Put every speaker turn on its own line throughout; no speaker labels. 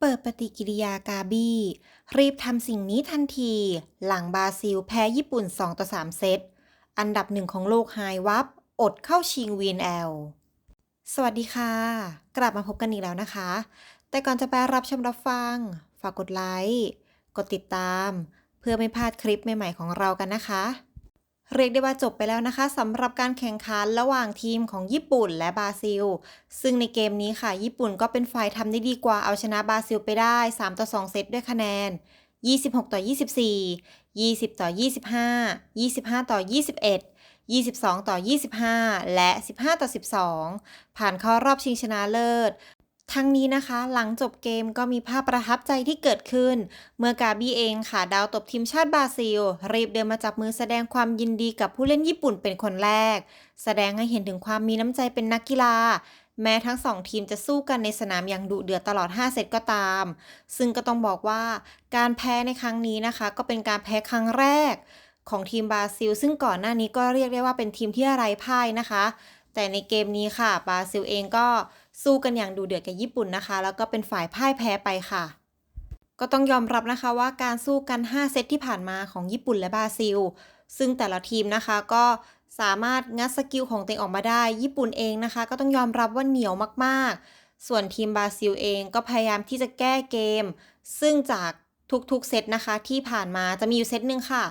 เปิดปฏิกิริยากาบี้ รีบทำสิ่งนี้ทันที หลังบราซิลแพ้ญี่ปุ่น 2 ต่อ 3 เซต อันดับหนึ่งของโลกหายวับ อดเข้าชิง VNL สวัสดีค่ะ กลับมาพบกันอีกแล้วนะคะ แต่ก่อนจะไปรับชมรับฟัง ฝากกดไลค์ กดติดตาม เพื่อไม่พลาดคลิปใหม่ ๆ ของเรากันนะคะ เรียกได้ว่าจบไปแล้วนะคะสำหรับการแข่งขันระหว่างทีมของญี่ปุ่นและบราซิล ซึ่งในเกมนี้ค่ะ ญี่ปุ่นก็เป็นฝ่ายทำได้ดีกว่าเอาชนะบราซิลไปได้ 3 ต่อ 2 เซตด้วยคะแนน 26 ต่อ 24 20 ต่อ 25 25 ต่อ 21 22 ต่อ 25 และ 15 ต่อ 12 ผ่านเข้ารอบชิงชนะเลิศ ทั้งนี้นะคะ หลังจบเกมก็มีภาพประทับใจที่เกิดขึ้น เมื่อกาบี้เองค่ะ ดาวตบทีมชาติบราซิล รีบเดินมาจับมือแสดงความยินดีกับผู้เล่นญี่ปุ่นเป็นคนแรก แสดงให้เห็นถึงความมีน้ำใจเป็นนักกีฬา แม้ทั้งสองทีมจะสู้กันในสนามอย่างดุเดือดตลอด 5 เซตก็ตาม ซึ่งก็ต้องบอกว่าการแพ้ในครั้งนี้นะคะ ก็เป็นการแพ้ครั้งแรกของทีมบราซิล ซึ่งก่อนหน้านี้ก็เรียกได้ว่าเป็นทีมที่ไร้พ่ายนะคะ แต่ในเกมนี้ค่ะบราซิลเองก็สู้กันอย่างดูเดือดกับญี่ปุ่นนะคะ แล้วก็เป็นฝ่ายพ่ายแพ้ไปค่ะ ก็ต้องยอมรับนะคะว่าการสู้กัน 5 เซตที่ผ่านมาของญี่ปุ่นและบราซิล ซึ่งแต่ละทีมนะคะก็สามารถงัดสกิลของตัวเองออกมาได้ ญี่ปุ่นเองนะคะ ก็ต้องยอมรับว่าเหนียวมากๆ ส่วนทีมบราซิลเองก็พยายามที่จะแก้เกม ซึ่งจากทุกๆเซตนะคะที่ผ่านมาจะมีอยู่เซตหนึ่งค่ะ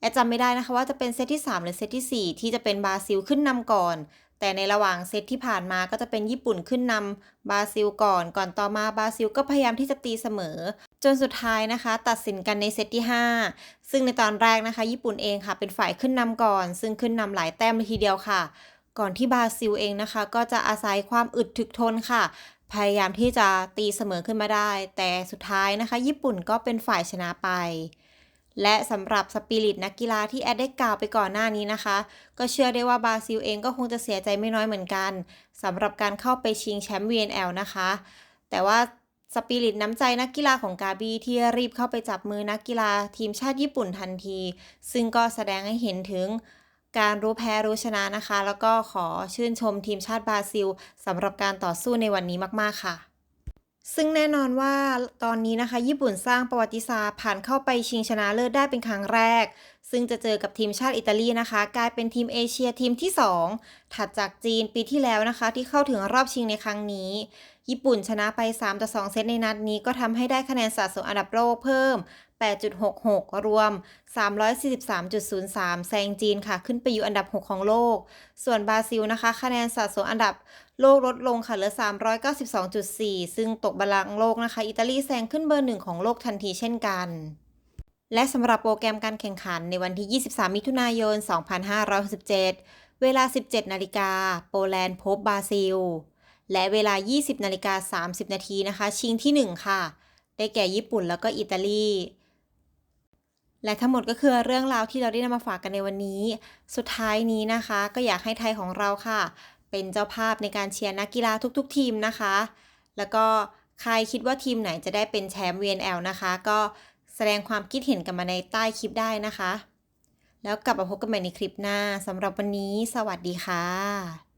แอดจำไม่ได้นะคะว่าจะเป็นเซตที่ 3 หรือเซตที่ 4 ที่จะเป็นบราซิลขึ้นนำก่อน แต่ในระหว่างเซตที่ผ่านมาก็จะเป็นญี่ปุ่นขึ้นนำบราซิลก่อน ก่อนต่อมาบราซิลก็พยายามที่จะตีเสมอ จนสุดท้ายนะคะ ตัดสินกันในเซตที่ 5 ซึ่งในตอนแรกนะคะ ญี่ปุ่นเองค่ะเป็นฝ่ายขึ้นนำก่อน ซึ่งขึ้นนำหลายแต้มเลยทีเดียวค่ะ ก่อนที่บราซิลเองนะคะ ก็จะอาศัยความอึดถึกทนค่ะ พยายามที่จะตีเสมอขึ้นมาได้ แต่สุดท้ายนะคะ ญี่ปุ่นก็เป็นฝ่ายชนะไป และสำหรับสปิริตนักกีฬาที่แอดได้กล่าวไปก่อนหน้านี้นะคะ ก็เชื่อได้ว่าบราซิลเองก็คงจะเสียใจไม่น้อยเหมือนกันสำหรับการเข้าไปชิงแชมป์ VNL นะคะ แต่ว่าสปิริตน้ำใจนักกีฬาของกาบีที่รีบเข้าไปจับมือนักกีฬาทีมชาติญี่ปุ่นทันที ซึ่งก็แสดงให้เห็นถึงการรู้แพ้รู้ชนะนะคะ แล้วก็ขอชื่นชมทีมชาติบราซิลสำหรับการต่อสู้ในวันนี้มาก ๆ ค่ะ ซึ่งแน่นอนว่าตอนนี้นะคะ ญี่ปุ่นสร้างประวัติศาสตร์ผ่านเข้าไปชิงชนะเลิศได้เป็นครั้งแรกซึ่งจะเจอกับทีมชาติอิตาลีนะคะ กลายเป็นทีมเอเชียทีมที่ 2 ถัดจากจีนปีที่แล้วนะคะ ที่เข้าถึงรอบชิงในครั้งนี้ ญี่ปุ่นชนะไป3ต่อ2เซตในนัดนี้ก็ทำให้ได้คะแนนสะสมอันดับโลกเพิ่ม 8.66 รวม 343.03 แซงจีนค่ะ ขึ้นไปอยู่อันดับ 6 ของโลก ส่วนบราซิลนะคะ คะแนนสะสมอันดับโลกลดลงค่ะเหลือ 392.4 ซึ่งตกบัลลังโลกนะคะ อิตาลีแซงขึ้นเบอร์หนึ่งของโลกทันทีเช่นกัน และสำหรับโปรแกรมการแข่งขันในวันที่ 23 มิถุนายน 2567 เวลา 17 นาฬิกา โปแลนด์พบบราซิล และเวลา 20 นาฬิกา 30 นาทีนะคะ ชิงที่ 1 ค่ะ ได้แก่ญี่ปุ่นแล้วก็อิตาลี และทั้งหมดก็คือเรื่องราวที่เราได้นำมาฝากกันในวันนี้ สุดท้ายนี้นะคะ ก็อยากให้ไทยของเราค่ะ เป็นเจ้าภาพในการเชียร์นักกีฬาทุก ๆ ทีมนะคะ แล้วก็ใครคิดว่าทีมไหนจะได้เป็นแชมป์ VNL นะคะ ก็ สดงความคิดเห็นกันมาในใต้คลิปได้นะคะ แล้วกลับมาพบกันใหม่ในคลิปหน้าสำหรับวันนี้ สวัสดีค่ะ